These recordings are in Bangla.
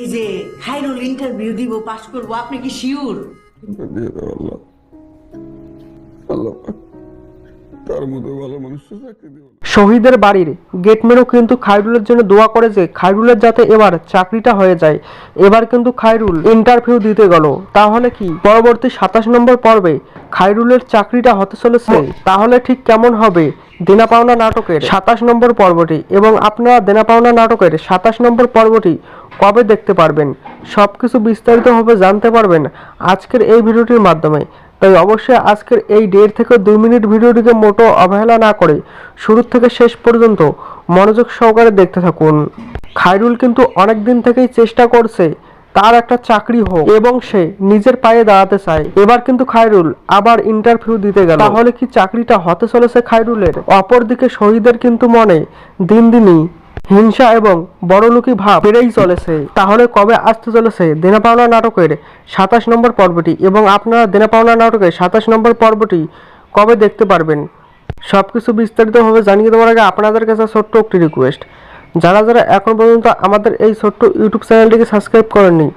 এই যে খাইরুল ইন্টারভিউ দিব পাস করব আপনি কি শিওর আল্লাহ। আল্লাহ তার মতো ভালো মানুষটা চাকরি দিও শহীদের বাড়ির গেটম্যানও কিন্তু খায়রুলের জন্য দোয়া করে যে খায়রুলের যাতে এবার চাকরিটা হয়ে যায়। এবার কিন্তু খায়রুল ইন্টারভিউ দিতে গেল। তাহলে কি? পরবর্তী সাতাশ নম্বর পর্বে খায়রুলের চাকরিটা হতে চলেছে তাহলে ঠিক কেমন হবে? দেনা পাওনা নাটকের সাতাশ নম্বর পর্বটি এবং আপনারা দেনা পাওনা নাটকের সাতাশ নম্বর পর্বটি কবে দেখতে পারবেন? সব কিছু বিস্তারিতভাবে জানতে পারবেন আজকের এই ভিডিওটির মাধ্যমে। তাই অবশ্যই আজকের এই দেড় থেকে দুই মিনিট ভিডিওটিকে মোটো অবহেলা না করে শুরু থেকে শেষ পর্যন্ত মনোযোগ সহকারে দেখতে থাকুন। খায়রুল কিন্তু অনেক দিন থেকেই চেষ্টা করছে তার একটা চাকরি হোক। এবং সে নিজের পায়ে দাঁড়াতে চায়। এবার কিন্তু খায়রুল আবার ইন্টারভিউ দিতে গেল। তাহলে কি চাকরিটা হতে চলেছে খায়রুলের? অপরদিকে শহীদের কিন্তু মনে দিন দিনই হিংসা এবং বড়লোকি ভাব বেড়েই চলেছে। তাহলে কবে আসতে চলেছে দেনা পাওনা নাটকের সাতাশ নম্বর পর্বটি? এবং আপনারা দেনা পাওনা নাটকের সাতাশ নম্বর পর্বটি কবে দেখতে পারবেন? সব কিছু বিস্তারিতভাবে জানিয়ে দেওয়ার আগে আপনাদের কাছে ছোট্ট একটি রিকোয়েস্ট যারা যারা এখন পর্যন্ত আমাদের এই ছোট্ট ইউটিউব চ্যানেলটিকে সাবস্ক্রাইব করেননি,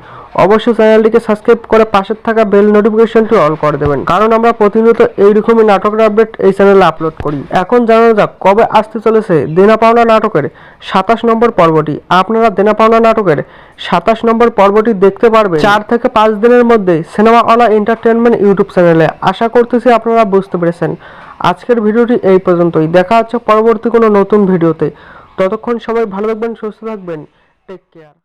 অবশ্যই চ্যানেলটিকে সাবস্ক্রাইব করে পাশে থাকা বেল নোটিফিকেশনটি অল করে দেবেন। কারণ আমরা প্রতিনিয়ত এইরকমই নাটকের আপডেট এই চ্যানেলে আপলোড করি। এখন জানানো যাক কবে আসতে চলেছে দেনা পাওনা নাটকের সাতাশ নম্বর পর্বটি। আপনারা দেনা পাওনা নাটকের সাতাশ নম্বর পর্বটি দেখতে পারবেন চার থেকে পাঁচ দিনের মধ্যে সিনেমা অলা এন্টারটেনমেন্ট ইউটিউব চ্যানেলে। আশা করতেছি আপনারা বুঝতে পেরেছেন। আজকের ভিডিওটি এই পর্যন্তই। দেখা হচ্ছে পরবর্তী কোনো নতুন ভিডিওতে। ততক্ষণ সবাই ভালো থাকবেন সুস্থ থাকবেন। Take care